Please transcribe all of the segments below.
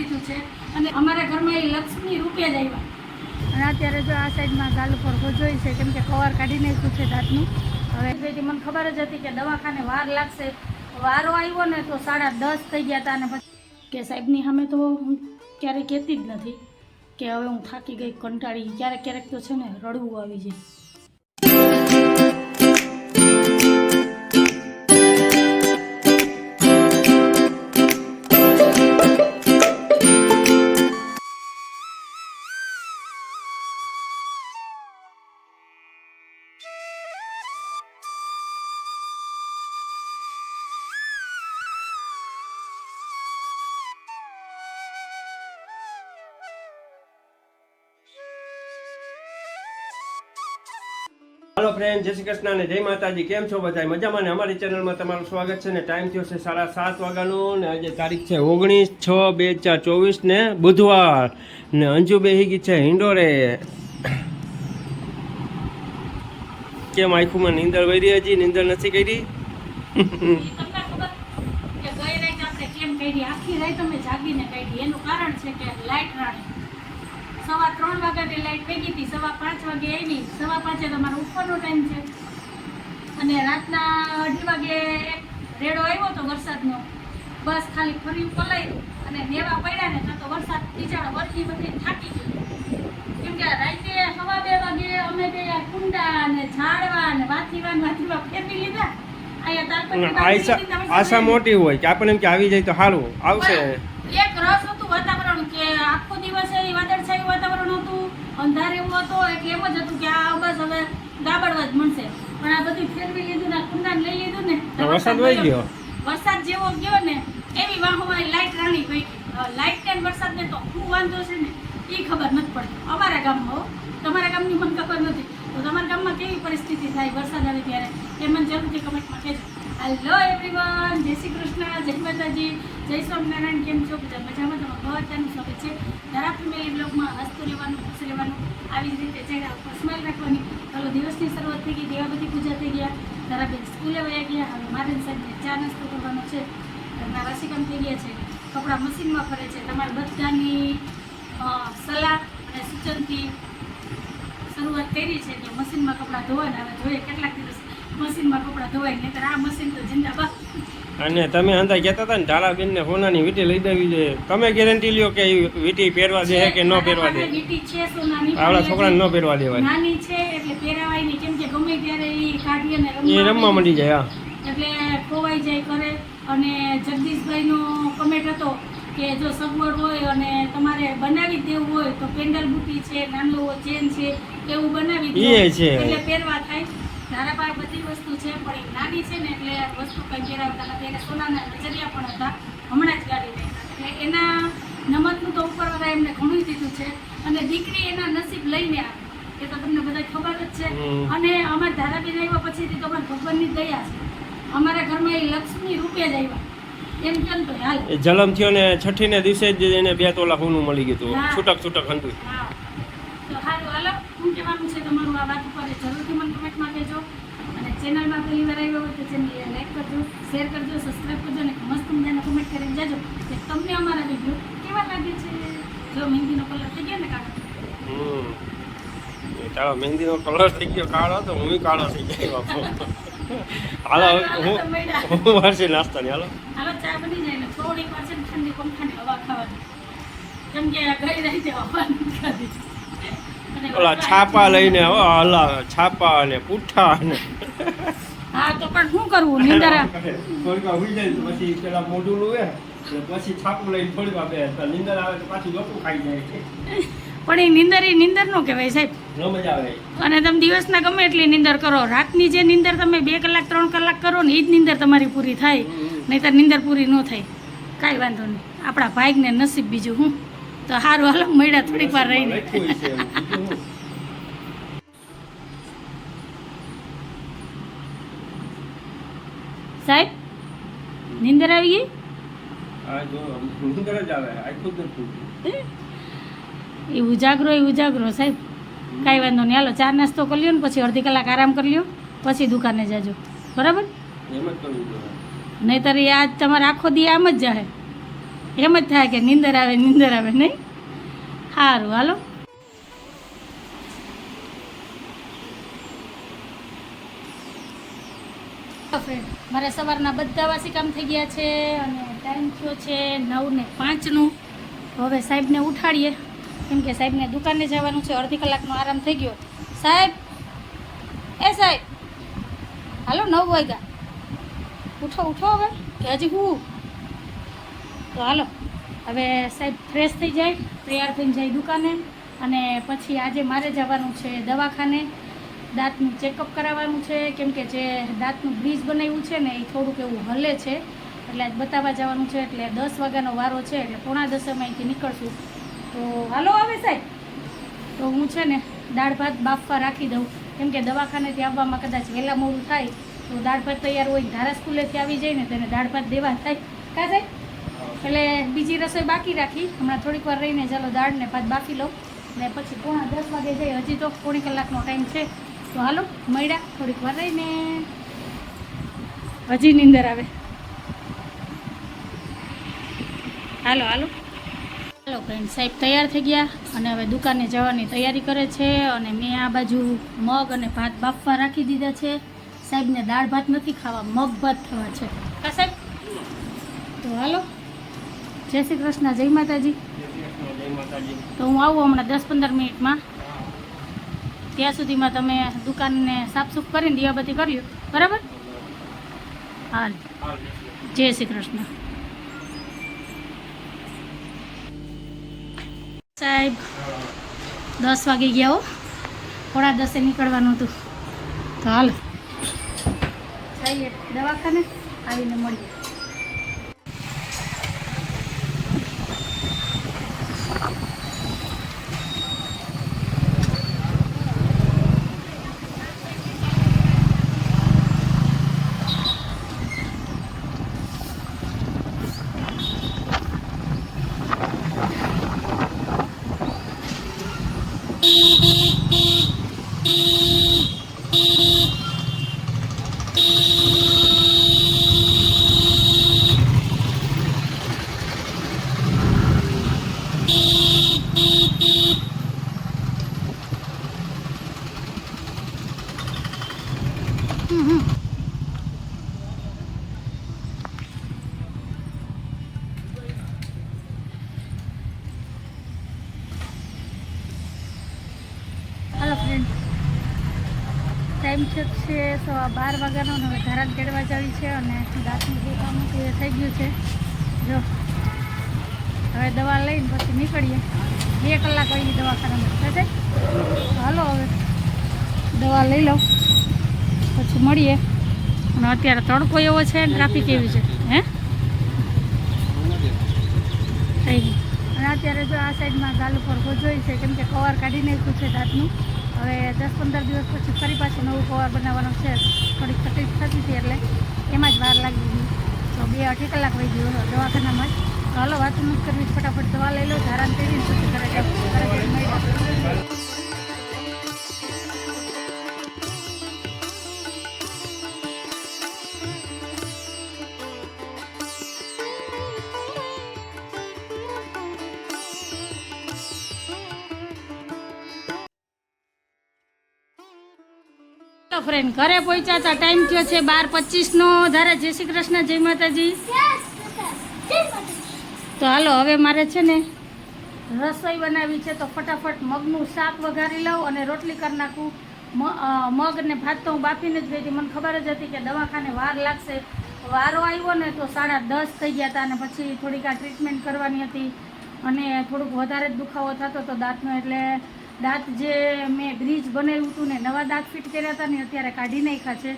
દીધું છે. અને અમારા ઘરમાં એ લક્ષ્મી રૂપે જ આવ્યા. અને અત્યારે જો આ સાઈડમાં ગાલ ઉપર ગોજોઈ છે, કેમ કે કવર કાઢી નાખ્યું છે દાંતનું. હવે મને ખબર જ હતી કે દવાખાને વાર લાગશે. વારો આવ્યો ને તો સાડા દસ થઈ ગયા હતા અને પછી કે સાહેબની સામે તો હું ક્યારેય કહેતી જ નથી કે હવે હું થાકી ગઈ, કંટાળી ક્યારેક ક્યારેક તો છે ને રડવું આવી જાય. હાલો જય શ્રી કૃષ્ણ અને જય માતાજી. કેમ છો બધા મજામાં ને? અમારી ચેનલમાં તમારું સ્વાગત છે ને ટાઈમ થયો છે સાડા સાત વાગ્યાનું ને આજે તારીખ છે ઓગણીસ છ બે હજાર ચોવીસ ને બુધવાર. ને અંજુ બેહી ગઈ છે હિંડોરે. કેમ આખુંમાં નીંદર વહી હજી? નીંદર નથી કરી? કારણ છે કે લાઇટ રાણી. સવા ત્રણ વાગ્યાની લાઇટ ભેગી હતી. સવા પાંચ વાગે આવી સવા પાંચે તમારો ઉપરનો ટાઈમ છે. અને રાતના અઢી વાગે એક રેડો આવ્યો હતો વરસાદનો. બસ ખાલી ફરી પલાયું અને નેવા પડ્યા ને તો વરસાદ બિચારો વરસી બધી થાકી ગયો. કેમ કે રાતે સવા બે વાગે અમે ગયા કુંડા અને ઝાડવા અને વાથીવા ને વાથીવા ફેરવી લીધા. આશા. મોટી હોય કે આપણને એમ કે આવી જાય તો સારું આવશે. એક રસ હતું વાતાવરણ કે આખો દિવસ એ વાદળછાયું વાતાવરણ હતું અંધાર એવું હતો એટલે એમ જ હતું કે આ બસ હવે જ મળશે. પણ આ બધું ફેરવી લીધું ને કુંડાને લઈ લીધું ને વરસાદ વહી ગયો. વરસાદ જેવો ગયો ને એવી વાહોમાં લાઈટ રાણી ભાઈ. લાઈટ ને વરસાદ ને તો શું વાંધો છે ને એ ખબર નથી પડતી. અમારા ગામમાં હો. તમારા ગામની મને ખબર નથી. તો તમારા ગામમાં કેવી પરિસ્થિતિ થાય વરસાદ આવે ત્યારે? એ મને જરૂરથી કમેન્ટમાં કહેજો. હેલો એવરીવન જય શ્રી કૃષ્ણ, જય માતાજી, જય સ્વામિનારાયણ, કેમ છો? બધા મજામાં? તમારું બધાનું સ્વાગત છે. ધરા ફેમિલી બ્લોગમાં હસતું રહેવાનું, ખુશ રહેવાનું, આવી જ રીતે ચહેરા ઉપર સ્માઇલ રાખવાની. ચાલો દિવસની શરૂઆત થઈ ગઈ દેવાબતી પૂજા થઈ ગયા. ધરાબેન સ્કૂલે વયા ગયા. હવે મારે સાંજે ચા નાસ્તો કરવાનો છે. ઘરના રાશિકામ થઈ ગયા છે. કપડાં મશીનમાં ફરે છે. તમારા બધાની સલાહ અને સૂચનથી શરૂઆત કરી છે કે મશીનમાં કપડાં ધોવાના. હવે જોઈએ કેટલાક દિવસ મશીનમાં કપડાં ધોવાય નહીતર આ મશીન તો જિંદાબાદ અને તમે અંદાજ કહેતા હતા ને ધારાબેન ને સોનાની વીટી લઈ દેવી જોઈએ તમે ગેરંટી લ્યો કે વીટી પહેરવા દે કે ન પહેરવા દે? આવડા છોકરાને ન પહેરવા દેવાય નાની છે એટલે પહેરાવાય નહીં. કેમ કે ગમે ત્યારે એ રમવા માંડી જાય હા. એટલે ખોવાઈ જાય કરે અને જગદીશભાઈનો કમેન્ટ હતો કે જો સગવડ હોય અને તમારે બનાવી દેવું હોય તો પેન્ડલ બુટી છે નાનો ચેન છે એવું બનાવી છે. એટલે પહેરવા થાય. મારા પાસે બધી વસ્તુ છે પણ એ નાની છે ને એટલે વસ્તુ કંઈ પહેરાવતા નથી એને સોનાના નજરિયા પણ હતા. હમણાં જ ગાડી લઈને એટલે એના નમતનું તો ઉપરવાળા એમને ઘણું દીધું છે. અને દીકરી એના નસીબ લઈને આવે. એ તો તમને બધા ખબર જ છે. અને અમારા ધારાબેન આવ્યા પછીથી તો અમારા ભગવાનની દયા છે. અમારા ઘરમાં એ લક્ષ્મી રૂપે જ આવ્યા. એમ કેમ તો હાલ. જલમ થયો ને છઠ્ઠી ને દિવસે જ એને બે તોલા સોનું મળી ગયું હતું. છૂટક છૂટક હતું. તો સારું હાલો. શું કહેવાનું છે તમારું આ વાત ઉપર જરૂરથી મને કમેન્ટમાં કહેજો. અને ચેનલમાં પહેલી વાર આવ્યો હોય તો ચેનલને લાઈક કરજો શેર કરજો સબસ્ક્રાઈબ કરજો અને મસ્ત મજાને કમેન્ટ કરીને જાજો કે તમને અમારા વીડિયો કેવા લાગે છે? જો મહેંદીનો કલર થઈ ગયો ને કાકા. એ મહેંદીનો કલર થઈ ગયો કાળો તો હું કાળો થઈ ગયો બાપુ. હાલો હું હું વારસી નાસ્તા ની હાલો. હાલો ચા બની જાય ને થોડીક વાર છે ઠંડી પંખાની હવા ખાવાની. કેમ કે ગઈ રહી અને ઓલા છાપા લઈને હો છાપા અને પૂઠા અને હા તો પણ શું કરવું? નિંદરા. થોડીક હુઈ જાય તો પછી પેલા મોઢું લુએ પછી છાપું લઈને થોડીક બે તો નીંદર આવે તો પાછી લોટું ખાઈ જાય. પણ એ નિંદર એ નિંદર નો કહેવાય સાહેબ. ન મજા આવે. અને તમે દિવસના ગમે એટલી નિંદર કરો. રાતની જે નિંદર તમે બે કલાક ત્રણ કલાક કરો ને એ જ નિંદર તમારી પૂરી થાય. નહીંતર નિંદર પૂરી ન થાય. કાંઈ વાંધો નહીં. આપણા ભાઈકને નસીબ બીજું હું તો સારું હાલો મળ્યા થોડીક વાર રહીને. લખ્યું હોય છે એવું. બીજું હું? સાહેબ નિંદર આવી ગઈ? આ જો નીંદર જ આવે આખું જ નથી ખુલતું. એ ઉજાગરો એ ઉજાગરો સાહેબ. કાંઈ વાંધો નહીં. હાલો ચા નાસ્તો કરી લ્યો ને પછી અડધી કલાક આરામ કરી લ્યો. પછી દુકાને જાજો. બરાબર? એમ જ કરવું જોઈએ નહીતર એ આજ તમારે આખો દી આમ જ જાય એમ જ થાય કે નીંદર આવે નીંદર આવે, નહીં? સારું હાલો. મારે સવારના બધા વાસી કામ થઈ ગયા છે અને ટાઈમ થયો છે નવ ને પાંચનું હવે સાહેબને ઉઠાડીએ. કેમ કે સાહેબને દુકાને જવાનું છે, અડધી કલાકનો આરામ થઈ ગયો. સાહેબ, એ સાહેબ. હાલો, નવ વાગ્યા. ઉઠો ઉઠો હવે, કે હજી હું? તો હાલો. હવે સાહેબ ફ્રેશ થઈ જાય, તૈયાર થઈને જાય દુકાને. અને પછી આજે મારે જવાનું છે દવાખાને. દાંતનું ચેકઅપ કરાવવાનું છે. કેમ કે જે દાંતનું બ્રિજ બનાવ્યું છે ને એ થોડુંક એવું હલે છે. એટલે આજ બતાવવા જવાનું છે. એટલે દસ વાગ્યાનો વારો છે. એટલે પોણા દસ અહીંથી નીકળશું. તો હાલો આવે સાહેબ. તો હું છે ને દાળ ભાત બાફવા રાખી દઉં. કેમ કે દવાખાનેથી આવવામાં કદાચ વહેલા મોડું થાય, તો દાળ ભાત તૈયાર હોય ધારા સ્કૂલેથી આવી જાય ને તેને દાળ ભાત દેવા થાય. કા સાહેબ? એટલે બીજી રસોઈ બાકી રાખી. હમણાં થોડીક વાર રહીને ચાલો દાળને ભાત બાફી લઉં. ને પછી પોણા દસ વાગે જઈ હજી તો પોણી કલાકનો ટાઈમ છે. તો હાલો, મળ્યા. થોડીક વાર રહીને. હજી નીંદર આવે. હાલો હાલો. હાલો ફ્રેન્ડ સાહેબ તૈયાર થઈ ગયા. અને હવે દુકાને જવાની તૈયારી કરે છે. અને મેં આ બાજુ મગ અને ભાત બાફવા રાખી દીધા છે. સાહેબને દાળ ભાત નથી ખાવા, મગ ભાત થવા છે. કા સાહેબ? તો હાલો. જય શ્રી કૃષ્ણ જય માતાજી. તો હું આવું હમણાં દસ પંદર મિનિટમાં. ત્યાં સુધીમાં તમે દુકાનને સાફસૂફ કરીને દિયાબત્તી કર્યું બરાબર? હાલ. જય શ્રી કૃષ્ણ. સાહેબ દસ વાગી ગયા હો. થોડા દસે નીકળવાનું હતું. તો હાલ. જઈએ દવાખાને આવીને મળીએ. ટાઈમ છે છે, સવા બાર વાગ્યાનો હવે ઘર તેડવા ચાલી છે અને દાંતનું જે કામ હતું, એ થઈ ગયું છે. જો, હવે દવા લઈને પછી નીકળીએ. બે કલાક વહી દવાખાનામાં. થશે હાલો હવે દવા લઈ લઉં. પછી મળીએ. અને અત્યારે તડકો એવો છે ટ્રાફિક એવી છે. હે? અને અત્યારે જો આ સાઈડમાં ગાલ ઉપર ગોજોઈ છે, કેમ કે કવર કાઢી નાખ્યું છે દાંતનું હવે દસ પંદર દિવસ પછી ફરી પાછું નવું કવર બનાવવાનું છે. થોડીક તકલીફ થતી હતી એટલે એમાં જ વાર લાગી ગઈ. તો બે અઢી કલાક વહી ગયો દવાખાનામાં જ. તો હાલો, વાતું નથી કરવી, ફટાફટ દવા લઈ લો ધારાને તેડીને પછી ઘરે હેલો ફ્રેન્ડ ઘરે પહોંચ્યા હતા. ટાઈમ થયો છે બાર પચીસનો. ધારે જય શ્રી કૃષ્ણ, જય માતાજી. તો હાલો, હવે મારે છે ને રસોઈ બનાવી છે. તો ફટાફટ મગનું શાક વઘારી લઉં અને રોટલી કરી નાખું. મગ ને ભાત તો હું બાફીને જ ગઈ હતી. મને ખબર જ હતી કે દવાખાને વાર લાગશે. વારો આવ્યો ને તો સાડા દસ થઈ ગયા હતા અને પછી થોડીક આ ટ્રીટમેન્ટ કરવાની હતી. અને થોડુંક વધારે જ દુખાવો થતો હતો દાંતનો એટલે દાંત જે મેં બ્રિજ બનાવ્યું હતું ને, નવા દાંત ફિટ કર્યા હતા ને અત્યારે કાઢી નાખ્યા છે.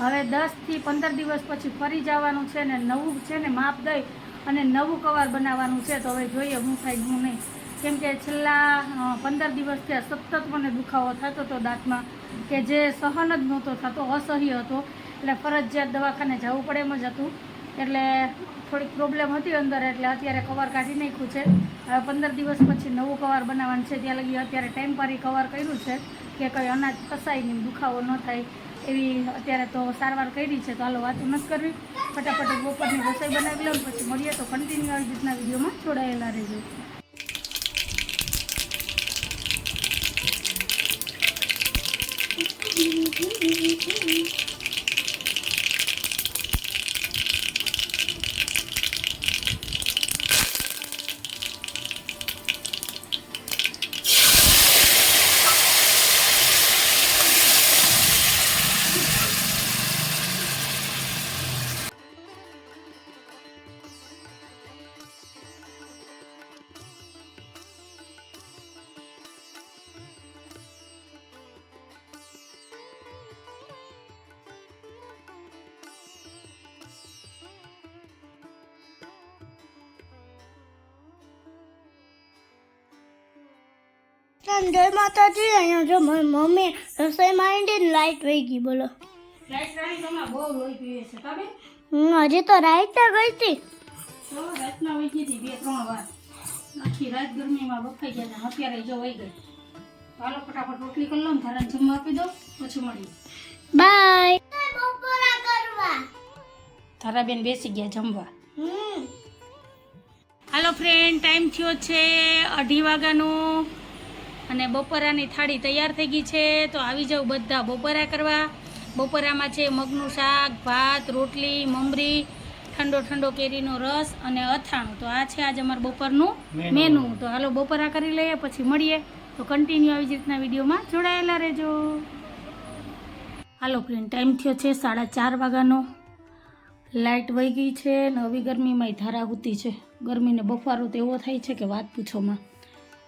હવે દસથી પંદર દિવસ પછી ફરી જવાનું છે ને, નવું છે ને માપ દઈ અને નવું કવર બનાવવાનું છે. તો હવે જોઈએ હું થાય હું નહીં. કેમ કે છેલ્લા પંદર પંદર દિવસથી સતત મને દુખાવો થતો હતો દાંતમાં, કે જે સહન જ નહોતો થતો, અસહ્ય હતો. એટલે ફરજિયાત દવાખાને જવું પડે એમ જ હતું. એટલે થોડીક પ્રોબ્લેમ હતી અંદર, એટલે અત્યારે કવર કાઢી નાખ્યું છે. હવે પંદર દિવસ પછી નવું કવર બનાવવાનું છે. ત્યાં લગી અત્યારે ટેમ્પરરી કવર કર્યું છે કે કંઈ અનાજ ફસાય નહીં, દુખાવો ન થાય એવી અત્યારે તો સારવાર કરી છે. તો હાલો વાતો નથી કરવી. ફટાફટ બપોરની રસોઈ બનાવી લઉં, પછી મળીએ તો કન્ટિન્યુ આવી રીતના વિડીયોમાં જોડાયેલા રહેજો. જય માતાજી અહીંયા જો મારી મમ્મી રસોઈ માંડી લાઈટ વહી ગઈ બોલો. હજી તો રાઈટ ગઈ હતી. રાતના વહી ગઈ હતી બે ત્રણ વાર. આખી રાત ગરમીમાં બફાઈ ગયા અત્યારે જો વહી ગઈ. હાલો ફટાફટ રોટલી કરી લો ને જમવા આપી દો પછી મળીએ. બાય બપોરા કરવા ધારાબેન બેસી ગયા જમવા. હાલો ફ્રેન્ડ ટાઈમ થયો છે અઢી વાગ્યાનો. અને બપોરાની થાળી તૈયાર થઈ ગઈ છે તો આવી જાવ બધા બપોરા કરવા. બપોરામાં છે મગનું શાક ભાત રોટલી મમરી ઠંડો ઠંડો કેરીનો રસ અને અથાણું. તો આ છે આજે અમારું બપોરનું મેનુ. તો હાલો બપોરા કરી લઈએ પછી મળીએ. તો કન્ટિન્યુ આવી જ રીતના વિડીયોમાં જોડાયેલા રહેજો. હાલો ફ્રેન્ડ ટાઈમ થયો છે સાડા ચાર વાગ્યાનો. લાઇટ વહી ગઈ છે ને હવે ગરમીમાં ધારા હુતી છે. ગરમીને બફારો તો એવો થાય છે કે વાત પૂછોમાં.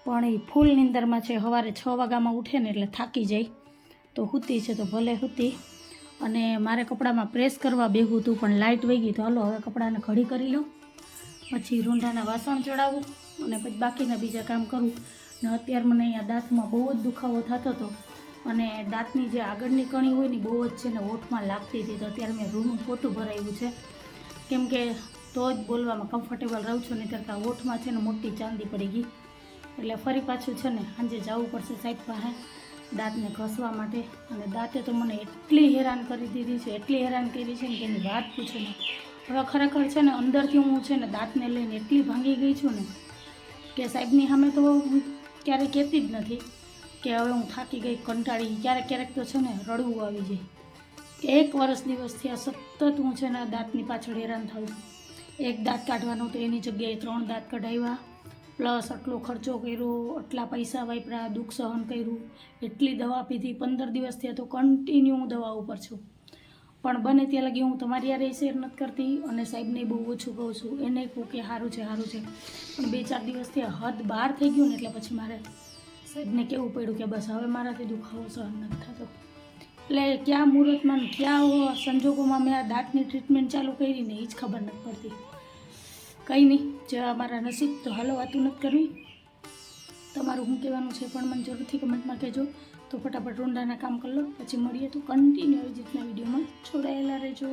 પણ એ ફૂલ નિંદરમાં છે, સવારે છ વાગ્યામાં ઉઠે ને એટલે થાકી જાય. તો હુતી છે તો ભલે હુતી. અને મારે કપડામાં પ્રેસ કરવા બેહું હતું, પણ લાઇટ વહી ગઈ તો હાલો હવે કપડાને ઘડી કરી લઉં. પછી રૂંઢાના વાસણ ચડાવું અને પછી બાકીના બીજા કામ કરું. ને અત્યારે મને અહીંયા દાંતમાં બહુ જ દુખાવો થતો હતો. અને દાંતની જે આગળની કણી હોય ને બહુ જ છે ને ઓઠમાં લાગતી હતી. તો અત્યારે મેં રૂનું પોતું ભરાયું છે. કેમ કે તો જ બોલવામાં કમ્ફર્ટેબલ રહું છું નહીં કરતાં ઓઠમાં છે ને મોટી ચાંદી પડી ગઈ. એટલે ફરી પાછું છે ને, સાંજે જવું પડશે સાહેબ પાસે દાંતને ઘસવા માટે. અને દાંતે તો મને એટલી હેરાન કરી દીધી છે, એટલી હેરાન કરી છે ને કે એની વાત પૂછો ને. હવે ખરેખર છે ને, અંદરથી હું છે ને દાંતને લઈને એટલી ભાંગી ગઈ છું ને કે સાહેબની સામે તો હું ક્યારેય કહેતી જ નથી કે હવે હું થાકી ગઈ, કંટાળી ક્યારેક ક્યારેક તો છે ને રડવું આવી જાય. એક વર્ષ દિવસથી આ સતત હું છે ને દાંતની પાછળ હેરાન થયું એક દાંત કાઢવાનો તો એની જગ્યાએ ત્રણ દાંત કઢાવ્યા. પ્લસ આટલો ખર્ચો કર્યો, આટલા પૈસા વાપર્યા, દુઃખ સહન કર્યું, એટલી દવા પીધી, પંદર દિવસથી તો કન્ટિન્યુ હું દવા ઉપર છું. પણ બને ત્યાં લગી હું તમારી યારે શેર નથી કરતી અને સાહેબને બહુ ઓછું કહું છું. એને કહું કે સારું છે સારું છે. પણ બે ચાર દિવસથી હદ બહાર થઈ ગયું ને એટલે પછી મારે સાહેબને કહેવું પડ્યું કે બસ હવે મારાથી દુખાવો સહન નથી થતો. એટલે ક્યાં મુહૂર્તમાં ક્યાં સંજોગોમાં મેં આ દાંતની ટ્રીટમેન્ટ ચાલુ કરી ને એ જ ખબર નથી પડતી. કંઈ નહીં, જે અમારા નસીબ, તો હાલો વાતું નથી કરવી. તમારું શું કહેવાનું છે પણ મને જરૂરથી કમેન્ટમાં કહેજો. તો ફટાફટ રોંડાના કામ કરી લો, પછી મળીએ તો કન્ટિન્યુ આવી રીતના વિડીયોમાં જોડાયેલા રહેજો.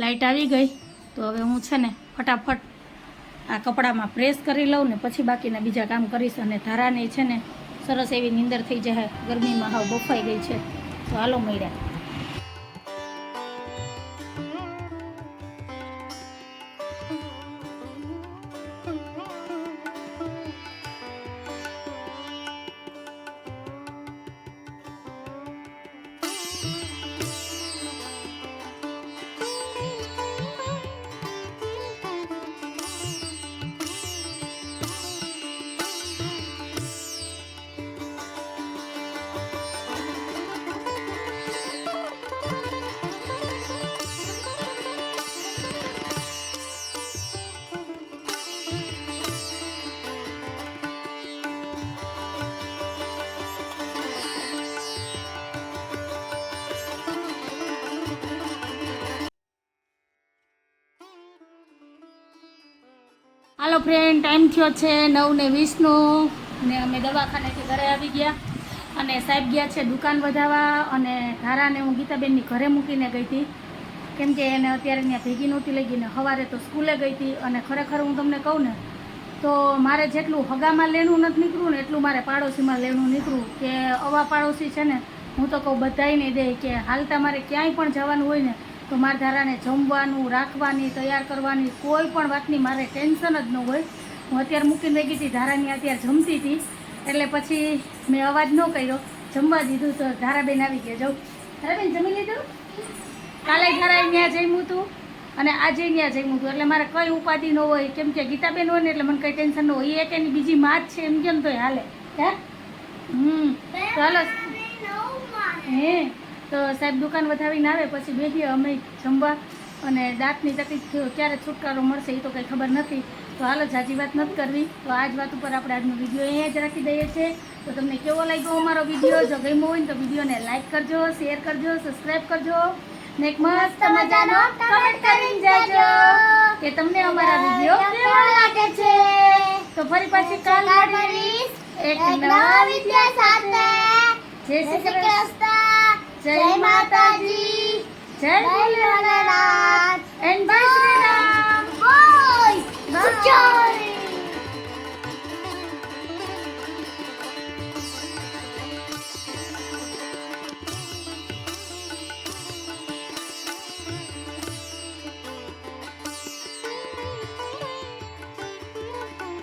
લાઇટ આવી ગઈ, તો હવે હું છે ને ફટાફટ આ કપડામાં પ્રેસ કરી લઉં ને પછી બાકીના બીજા કામ કરીશ અને ધારાને છે ને સરસ એવી નીંદર થઈ જાય, ગરમીમાં હાવ બફાઈ ગઈ છે. તો હાલો મળ્યા. હાલો ફ્રેન્ડ ટાઈમ થયો છે? નવ ને વીસનો. ને અમે દવાખાનેથી ઘરે આવી ગયા. અને સાહેબ ગયા છે દુકાન વધારવા. અને ધારાને હું ગીતાબેનની ઘરે મૂકીને ગઈ હતી. કેમ કે એને અત્યારે ત્યાં ભેગી નહોતી લઈ ગઈને સવારે તો સ્કૂલે ગઈ હતી. અને ખરેખર હું તમને કહું ને, તો મારે જેટલું હગામાં લેણું નથી નીકળ્યું ને એટલું મારે પાડોશીમાં લેણું નીકળ્યું કે અવા પાડોશી છે ને, હું તો કહું બધાયને દે કે હાલતા મારે ક્યાંય પણ જવાનું હોય ને તો મારા ધારાને જમવાનું રાખવાની તૈયાર કરવાની કોઈ પણ વાતની મારે ટેન્શન જ ન હોય. હું અત્યારે મૂકીને ગઈ હતી ધારાની અત્યારે જમતી હતી. એટલે પછી મેં અવાજ ન કર્યો. જમવા દીધું તો ધારાબેન આવી ગયા. જાઉં ધારાબેન જમી લીધું? કાલે ધારાએ ત્યાં જમ્યું હતું અને આજે ત્યાં જમ્યું હતું એટલે મારે કઈ ઉપાધિ ન હોય. કેમ કે ગીતાબેન હોય ને એટલે મને કઈ ટેન્શન ન હોય. એ એક એની બીજી માત છે એમ કેમ તોય હાલે. હે? હમ. ચાલો હે? તો સાહેબ દુકાન વધાવીને આવે પછી બેસીએ અમે જમવા અને દાંતની તકલીફ ક્યારે છુટકારો મળશે એ તો કંઈ ખબર નથી. તો હાલ જ હાજી વાત નથી કરવી. તો આ જ વાત ઉપર આપણે આજનો વીડિયો અહીંયા જ રાખી દઈએ છીએ. તો તમને કેવો લાગ્યો અમારો વીડિયો? જો ગમ્યો હોય ને તો વિડીયોને લાઇક કરજો શેર કરજો સબસ્ક્રાઈબ કરજો. ને એક મસ્ત મજાનો કમેન્ટ કરીને જાજો કે તમને અમારા વીડિયો કેવો લાગે છે. તો ફરી પાછી કાલ મળીશ. એક નવા વીડિયો સાથે. જય શ્રી કૃષ્ણ. જય માતાજી જય ભોલેનાથ એન્ડ જય શ્રી રામ બોય